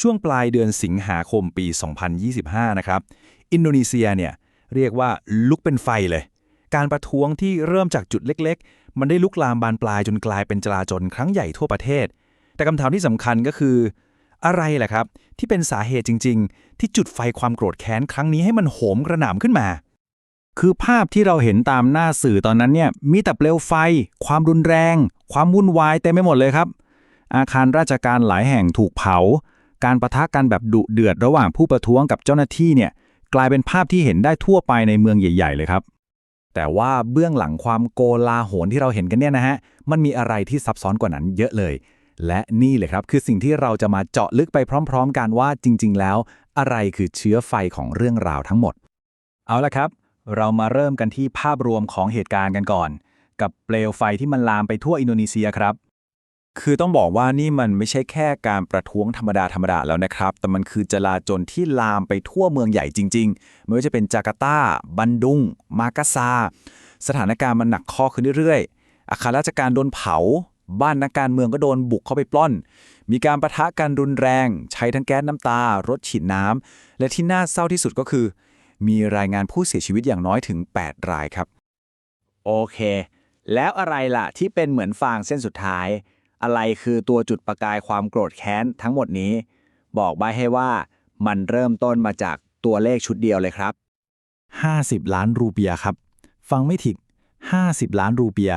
ช่วงปลายเดือนสิงหาคมปี 2025 นะครับ อินโดนีเซียเนี่ยเรียกว่าลุกเป็นไฟเลย การประท้วงที่เริ่มจากจุดเล็กๆ มันได้ลุกลามบานปลายจนกลายเป็นจลาจลครั้งใหญ่ทั่วประเทศ แต่คำถามที่สำคัญก็คือ อะไรแหละครับ ที่เป็นสาเหตุจริง ๆ ที่จุดไฟความโกรธแค้นครั้งนี้ให้มันโหมกระหน่ำขึ้นมา คือภาพที่เราเห็นตามหน้าสื่อตอนนั้นเนี่ยมีแต่เปลวไฟ ความรุนแรง ความวุ่นวายเต็มไปหมดเลยครับ อาคารราชการหลายแห่งถูกเผา การประทะกันแบบดุเดือดระหว่างผู้ประท้วงกับเจ้าหน้าที่เนี่ยกลายเป็นภาพที่เห็นได้ทั่วไปในเมืองใหญ่ ๆ เลยครับ แต่ว่าเบื้องหลังความโกลาหลที่เราเห็นกันเนี่ยนะฮะมันมีอะไรที่ซับซ้อนกว่านั้นเยอะเลย และนี่เลยครับคือสิ่งที่เราจะมาเจาะลึกไปพร้อม ๆ กันว่าจริง ๆ แล้ว อะไรคือเชื้อไฟของเรื่องราวทั้งหมด เอาละครับ เรามาเริ่มกันที่ภาพรวมของเหตุการณ์กันก่อน กับเปลวไฟที่มันลามไปทั่วอินโดนีเซียครับ คือต้องบอกว่านี่มันไม่ใช่แค่การประท้วงธรรมดาธรรมดาแล้วนะครับ แต่มันคือจลาจลที่ลามไปทั่วเมืองใหญ่จริงๆ ไม่ว่าจะเป็นจาการ์ตา บันดุง มากาซา สถานการณ์มันหนักข้อขึ้นเรื่อยๆ อาคารราชการโดนเผา บ้านนักการเมืองก็โดนบุกเข้าไปปล้น มีการประทะกันรุนแรง ใช้ทั้งแก๊สน้ำตา รถฉีดน้ำ และที่น่าเศร้าที่สุดก็คือ มีรายงานผู้เสียชีวิตอย่างน้อยถึง 8 รายครับ โอเค แล้วอะไรล่ะที่เป็นเหมือนฟางเส้นสุดท้าย อะไรคือตัวจุดประกายความโกรธแค้นทั้งหมดนี้ บอกใบให้ว่ามันเริ่มต้นมาจากตัวเลขชุดเดียวเลยครับ 50 ล้านรูเปียครับ ฟังไม่ผิด50 ล้านรูเปีย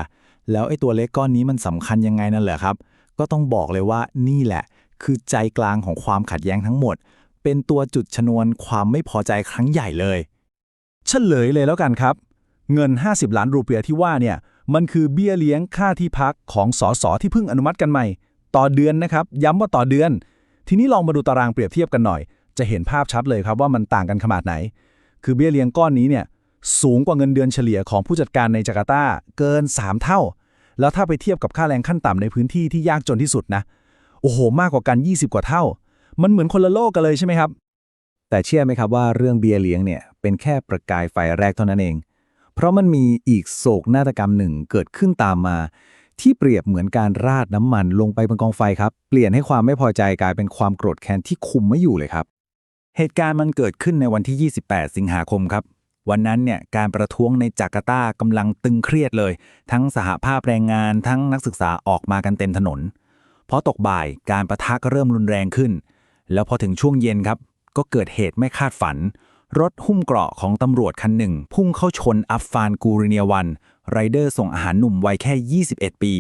แล้วไอ้ตัวเลขก้อนนี้มันสำคัญยังไงนั่นเหรอครับ ก็ต้องบอกเลยว่านี่แหละ คือใจกลางของความขัดแย้งทั้งหมด เป็นตัวจุดชนวนความไม่พอใจครั้งใหญ่เลย เฉลยเลยแล้วกันครับ เงิน 50 ล้านรูเปียที่ว่าเนี่ย มันคือเบี้ยเลี้ยงค่าที่พักของสสที่เพิ่งอนุมัติกันใหม่ ต่อเดือนนะครับ ย้ำว่าต่อเดือน ทีนี้ลองมาดูตารางเปรียบเทียบกันหน่อย จะเห็นภาพชัดเลยครับว่ามันต่างกันขนาดไหน คือเบี้ยเลี้ยงก้อนนี้เนี่ยสูงกว่าเงินเดือนเฉลี่ยของผู้จัดการในจาการ์ตาเกิน 3 เท่า แล้วถ้าไปเทียบกับค่าแรงขั้นต่ำในพื้นที่ที่ยากจนที่สุดนะ โอ้โห มากกว่ากัน 20 กว่าเท่า มันเหมือนคนละโลกกันเลยใช่ไหมครับ แต่เชื่อไหมครับว่าเรื่องเบียร์เลี้ยงเนี่ยเป็นแค่ประกายไฟแรกเท่านั้นเอง เพราะมันมีอีกโศกนาฏกรรมหนึ่งเกิดขึ้นตามมา ที่เปรียบเหมือนการราดน้ำมันลงไปบนกองไฟครับ เปลี่ยนให้ความไม่พอใจกลายเป็นความโกรธแค้นที่คุมไม่อยู่เลยครับ เหตุการณ์มันเกิดขึ้นในวันที่ 28 สิงหาคมครับ วันนั้นเนี่ยการประท้วงในจาการ์ตากำลังตึงเครียดเลย ทั้งสหภาพแรงงานทั้งนักศึกษาออกมากันเต็มถนนพอตกบ่ายการประทะก็เริ่มรุนแรงขึ้น แล้วพอถึงช่วงเย็นครับ ก็เกิดเหตุไม่คาดฝัน รถหุ้มเกราะของตำรวจคันหนึ่ง พุ่งเข้าชนอัฟฟานกูริเนียวันไรเดอร์ส่งอาหารหนุ่มวัยแค่ 21 ปี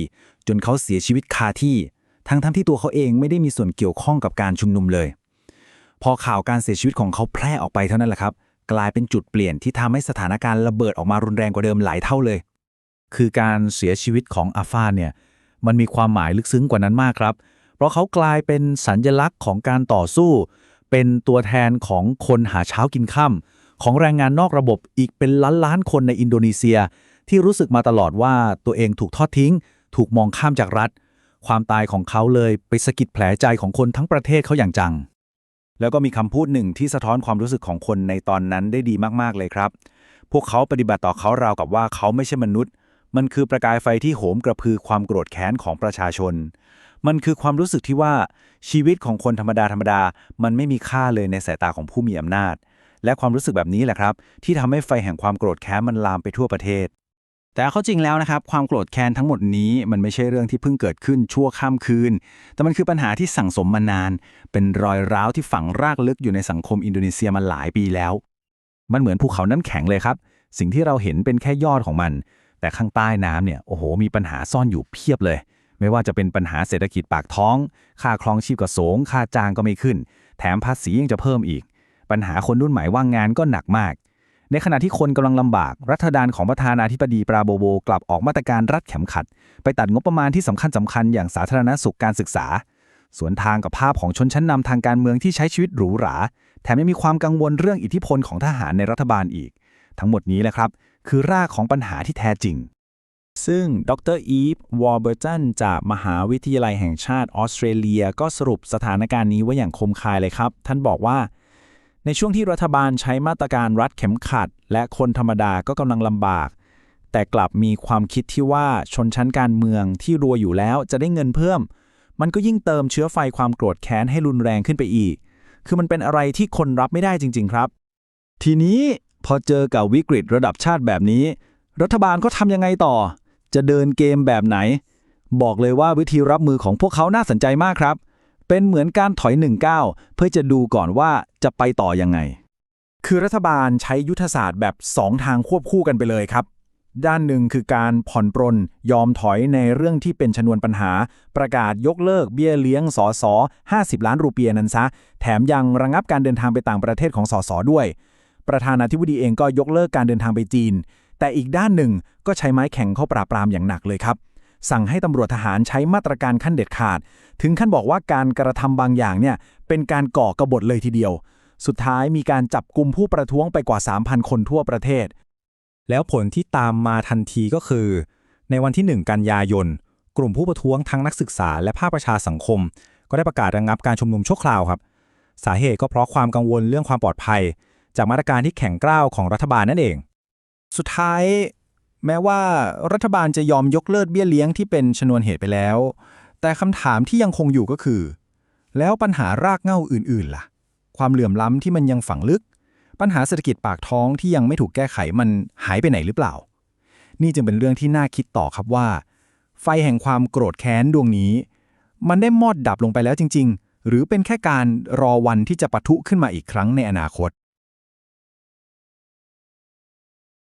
จนเขาเสียชีวิตคาที่ ทั้งทั้งที่ตัวเขาเองไม่ได้มีส่วนเกี่ยวข้องกับการชุมนุมเลย พอข่าวการเสียชีวิตของเขาแพร่ออกไปเท่านั้นแหละครับ กลายเป็นจุดเปลี่ยนที่ทำให้สถานการณ์ระเบิดออกมารุนแรงกว่าเดิมหลายเท่าเลย คือการเสียชีวิตของอาฟานเนี่ยมันมีความหมายลึกซึ้งกว่านั้นมากครับ เพราะเขากลายเป็นสัญญลักษณ์ของการต่อสู้ เป็นตัวแทนของคนหาเช้ากินค่ำของแรงงานนอกระบบอีกเป็นล้านล้านคนในอินโดนีเซีย ที่รู้สึกมาตลอดว่าตัวเองถูกทอดทิ้ง ถูกมองข้ามจากรัฐ ความตายของเขาเลยไปสะกิดแผลใจของคนทั้งประเทศเขาอย่างจัง แล้วก็มีคำพูดหนึ่งที่สะท้อนความรู้สึกของคนในตอนนั้นได้ดีมากๆเลยครับ พวกเขาปฏิบัติต่อเขาราวกับว่าเขาไม่ใช่มนุษย์ มันคือประกายไฟที่โหมกระพือความโกรธแค้นของประชาชน มันคือความรู้สึกที่ว่าชีวิตของคนธรรมดาธรรมดา มันไม่มีค่าเลยในสายตาของผู้มีอำนาจ และความรู้สึกแบบนี้แหละครับ ที่ทำให้ไฟแห่งความโกรธแค้นมันลามไปทั่วประเทศ แต่เอาเข้าจริงแล้วนะครับ ความโกรธแค้นทั้งหมดนี้มันไม่ใช่เรื่องที่เพิ่งเกิดขึ้นชั่วข้ามคืน แต่มันคือปัญหาที่สั่งสมมานาน เป็นรอยร้าวที่ฝังรากลึกอยู่ในสังคมอินโดนีเซียมาหลายปีแล้ว มันเหมือนภูเขาน้ำแข็งเลยครับ สิ่งที่เราเห็นเป็นแค่ยอดของมัน แต่ข้างใต้น้ำเนี่ยโอ้โหมีปัญหาซ่อนอยู่เพียบเลย ไม่ว่าจะเป็นปัญหาเศรษฐกิจปากท้อง ค่าครองชีพก็สูง ค่าจ้างก็ไม่ขึ้น แถมภาษียังจะเพิ่มอีก ปัญหาคนรุ่นใหม่ว่างงานก็หนักมาก ในขณะที่คนกำลังลำบาก รัฐบาลของประธานาธิบดีปราโบโบ กลับออกมาตรการรัดเข็มขัด ไปตัดงบประมาณที่สำคัญสำคัญอย่างสาธารณสุขการศึกษา สวนทางกับภาพของชนชั้นนำทางการเมืองที่ใช้ชีวิตหรูหรา แถมยังมีความกังวลเรื่องอิทธิพลของทหารในรัฐบาลอีก ทั้งหมดนี้แหละครับ คือรากของปัญหาที่แท้จริง ซึ่งดรอีฟวอร์เบอร์ตันจากมหาวิทยาลัยแห่งชาติออสเตรเลียก็สรุปสถานการณ์นี้ไว้อย่างคมคายเลยครับ ท่านบอกว่า ในช่วงที่รัฐบาลใช้มาตรการรัดเข็มขัด และคนธรรมดาก็กำลังลำบาก แต่กลับมีความคิดที่ว่าชนชั้นการเมืองที่รวยอยู่แล้วจะได้เงินเพิ่ม มันก็ยิ่งเติมเชื้อไฟความโกรธแค้นให้รุนแรงขึ้นไปอีก คือมันเป็นอะไรที่คนรับไม่ได้จริง ๆ ครับ ทีนี้พอเจอกับวิกฤตระดับชาติแบบนี้ รัฐบาลก็ทำยังไงต่อ จะเดินเกมแบบไหน บอกเลยว่าวิธีรับมือของพวกเขาน่าสนใจมากครับ เป็นเหมือนการถอยหนึ่งก้าวเพื่อจะดูก่อนว่าจะไปต่อยังไง คือรัฐบาลใช้ยุทธศาสตร์แบบ 2 ทางควบคู่กันไปเลยครับ ด้านหนึ่งคือการผ่อนปรนยอมถอยในเรื่องที่เป็นชนวนปัญหา ประกาศยกเลิกเบี้ยเลี้ยงสอสอ50 ล้านรูเปียนั้นซะ แถมยังระงับการเดินทางไปต่างประเทศของสอสอด้วยประธานาธิบดีเองก็ยกเลิกการเดินทางไปจีน แต่อีกด้านหนึ่งก็ใช้ไม้แข็งเข้าปราบปรามอย่างหนักเลยครับ สั่งให้ตำรวจทหารใช้มาตรการขั้นเด็ดขาด ถึงขั้นบอกว่าการกระทำบางอย่างเนี่ยเป็นการก่อกรบฏเลยทีเดียว สุดท้ายมีการจับกลุ่มผู้ประท้วงไปกว่า 3,000 คนทั่วประเทศ แล้วผลที่ตามมาทันทีก็คือ ในวันที่ 1 กันยายน กลุ่มผู้ประท้วงทั้งนักศึกษาและภาคประชาสังคม ก็ได้ประกาศระงับการชุมนุมชั่วคราวครับ สาเหตุก็เพราะความกังวลเรื่องความปลอดภัย จากมาตรการที่แข็งกร้าวของรัฐบาลนั่นเอง สุดท้าย แม้ว่ารัฐบาลจะยอมยกเลิกเบี้ยเลี้ยงที่เป็นชนวนเหตุไปแล้ว แต่คำถามที่ยังคงอยู่ก็คือ แล้วปัญหารากเหง้าอื่นๆล่ะ ความเหลื่อมล้ำที่มันยังฝังลึก ปัญหาเศรษฐกิจปากท้องที่ยังไม่ถูกแก้ไขมันหายไปไหนหรือเปล่า นี่จึงเป็นเรื่องที่น่าคิดต่อครับว่า ไฟแห่งความโกรธแค้นดวงนี้ มันได้มอดดับลงไปแล้วจริง ๆ หรือเป็นแค่การรอวันที่จะปะทุขึ้นมาอีกครั้งในอนาคต